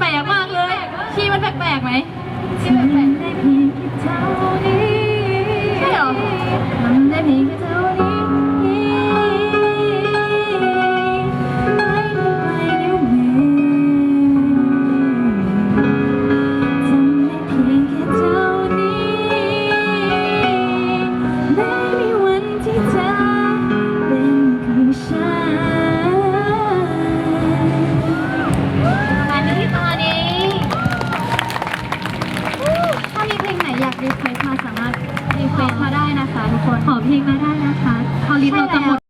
แปลกมากเลยชี้มันแปลกๆไหมคีแปลกๆใช่หรอมันได้เพีแค่เธอ ทุกคน ขอเพลงมาได้นะคะพอลินเราจะหมด